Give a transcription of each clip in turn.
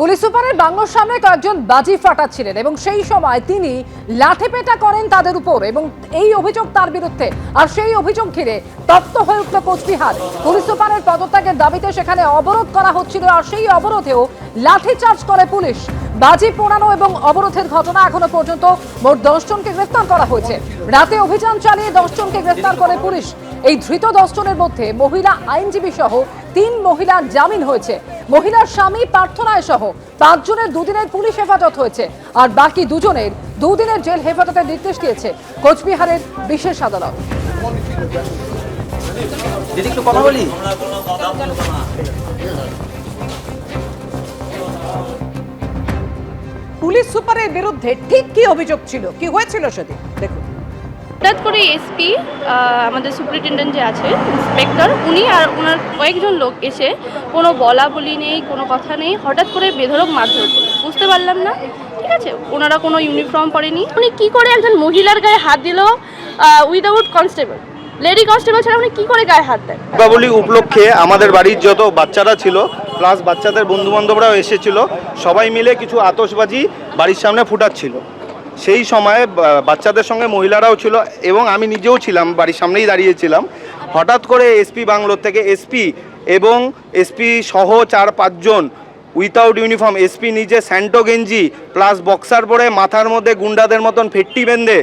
Police সুপারের বাংলোর সামনে কয়েকজন বাজি ফাটাচ্ছিলেন এবং সেই সময় তিনি লাঠিপেটা করেন তাদের উপর এবং এই অভিযোগ তার বিরুদ্ধে। আর সেই অভিযোগ ঘিরে তপ্ত হয়ে উঠল কোচবিহার। পুলিশ সুপারের পদত্যাগের দাবিতে সেখানে অবরোধ করা হচ্ছিল আর সেই অবরোধেও লাঠিচার্জ করে পুলিশ। বাজি পোড়ানো এবং অবরোধের ঘটনা এখনও পর্যন্ত মোট দশজনকে গ্রেফতার করা হয়েছে। রাতে অভিযান চালিয়ে দশজনকে গ্রেফতার করে পুলিশ। এই ধৃত দশ জনের মধ্যে মহিলা আইনজীবী সহ তিন মহিলার জামিন হয়েছে। মহিলার স্বামী প্রার্থনায় সহ পাঁচজনের দুদিনের পুলিশ হেফাজত হয়েছে আর বাকি দুজনের দুদিনের জেল হেফাজতের নির্দেশ দিয়েছে কোচবিহারের বিশেষ আদালত। কথা বলি? পুলিশ সুপারের বিরুদ্ধে ঠিক কি অভিযোগ ছিল? কি হয়েছিল সেদিন? দেখুন। হঠাৎ করে এসপি আমাদের সুপারিনটেন্ডেন্ট যে আছে, ইন্সপেক্টর, উনি আর ওনার কয়েকজন লোক এসে কোনো বলা বলি নেই, কোনো কথা নেই, হঠাৎ করে বেধরক মারধর করল। বুঝতে পারলাম না। ঠিক আছে? ওনারা কোনো ইউনিফর্ম পরেনি। উনি কি করে একজন মহিলার গায়ে হাত দিল উইদাউট কনস্টেবল লেডি কনস্টেবল ছাড়া উনি কি করে গায়ে হাত দেন? দীপাবলি উপলক্ষে আমাদের বাড়ির যত বাচ্চারা ছিল প্লাস বাচ্চাদের বন্ধু বান্ধবরাও এসেছিল, সবাই মিলে কিছু আতশবাজি বাড়ির সামনে ফুটাচ্ছিল। সেই সময়ে বাচ্চাদের সঙ্গে মহিলারাও ছিল এবং আমি নিজেও ছিলাম, বাড়ির সামনেই দাঁড়িয়েছিলাম। হঠাৎ করে এসপি বাংলোর থেকে এসপি এবং এসপি সহ চার পাঁচজন উইথাউট ইউনিফর্ম এসপি নিজে স্যান্টো গেঞ্জি প্লাস বক্সার পরে মাথার মধ্যে গুন্ডাদের মতন ফেট্টি বেঁধে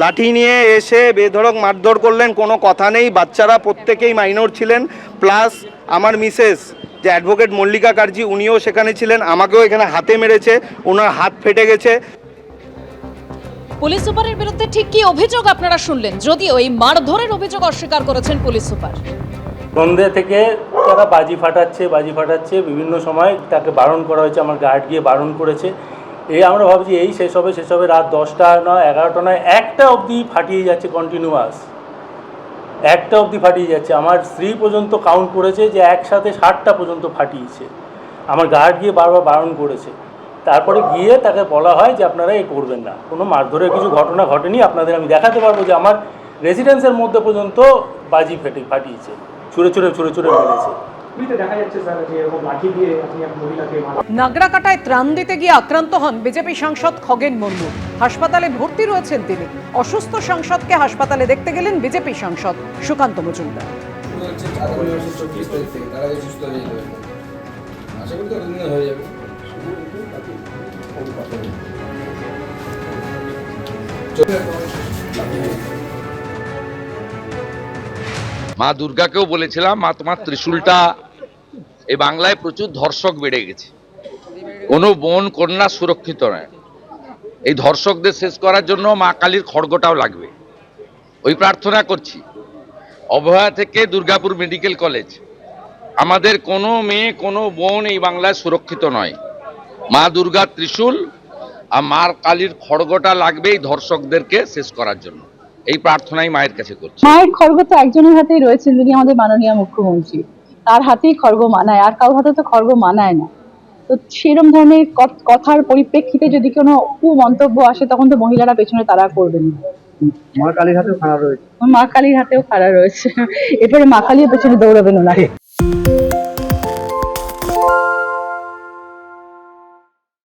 লাঠি নিয়ে এসে বেধড়ক মারধর করলেন, কোনো কথা নেই। বাচ্চারা প্রত্যেকেই মাইনর ছিলেন প্লাস আমার মিসেস যে অ্যাডভোকেট মল্লিকা কার্জি, উনিও সেখানে ছিলেন। আমাকেও এখানে হাতে মেরেছে, ওনার হাত ফেটে গেছে। পুলিশ সুপারের বিরুদ্ধে ঠিক কি অভিযোগ আপনারা শুনলেন? যদিও এই মারধরের অভিযোগ অস্বীকার করেছেন পুলিশ সুপার। সন্ধ্যে থেকে তারা বাজি ফাটাচ্ছে বাজি ফাটাচ্ছে। বিভিন্ন সময় তাকে বারণ করা হয়েছে, আমার গার্ড গিয়ে বারণ করেছে। এই আমরা ভাবছি এই শেষ হবে শেষ হবে রাত দশটা নয়, এগারোটা নয়, একটা অবধি ফাটিয়ে যাচ্ছে কন্টিনিউয়াস একটা অবধি ফাটিয়ে যাচ্ছে। আমার স্ত্রী পর্যন্ত কাউন্ট করেছে যে একসাথে ষাটটা পর্যন্ত ফাটিয়েছে। আমার গার্ড গিয়ে বারবার বারণ করেছে। তারপরে গিয়ে তাকে বলা হয় যে আপনারা এ করবেন না কোনো মারধরের কিছু ঘটনা ঘটেনি আপনাদের আমি দেখাতে পারব যে আমার রেসিডেন্সের মধ্যে পর্যন্ত বাজি ফেটে ফাটিয়েছে ছুঁড়ে ছুঁড়ে ছুঁড়ে ছুঁড়ে মেরেছে নাগরাকাটায় ত্রাণ দিতে গিয়ে আক্রান্ত হন বিজেপি সাংসদ খগেন মুর্মু হাসপাতালে ভর্তি রয়েছেন তিনি অসুস্থ সাংসদকে হাসপাতালে দেখতে গেলেন বিজেপি সাংসদ সুকান্ত মজুমদার হয়ে আশা করি হয়ে যাবে মা দুর্গাকেও বলেছিলাম, মা, তোমার ত্রিশূলটা এই বাংলায় প্রচুর ধর্ষক বেড়ে গেছে। কোনো বোন কন্যা সুরক্ষিত নয়। এই ধর্ষকদের শেষ করার জন্য মা কালীর খড়গটাও লাগবে। ওই প্রার্থনা করছি। অভয়া থেকে দুর্গাপুর মেডিকেল কলেজ। আমাদের কোনো মেয়ে, কোনো বোন এই বাংলায় সুরক্ষিত নয়। মা দুর্গার ত্রিশূল আর মার কালীর খড়গটা লাগবে এই ধর্ষকদেরকে শেষ করার জন্য। এই প্রার্থনাই মায়ের কাছে করছি। মায়ের খড়গ তো একজনের হাতেই রয়েছেন যিনি আমাদের মাননীয় মুখ্যমন্ত্রী। তার হাতেই খড়গ মানায় আর কারোর হাতে তো খড়গ মানায় না। তো সেরকম ধরনের কথার পরিপ্রেক্ষিতে যদি কোনো মন্তব্য আসে তখন তো মহিলারা পেছনে তারা করবেন না। মা কালীর হাতেও খারাপ রয়েছে। মা কালীর হাতেও খাড়া রয়েছে। এরপরে মা কালীর পেছনে দৌড়াবেন ওনারে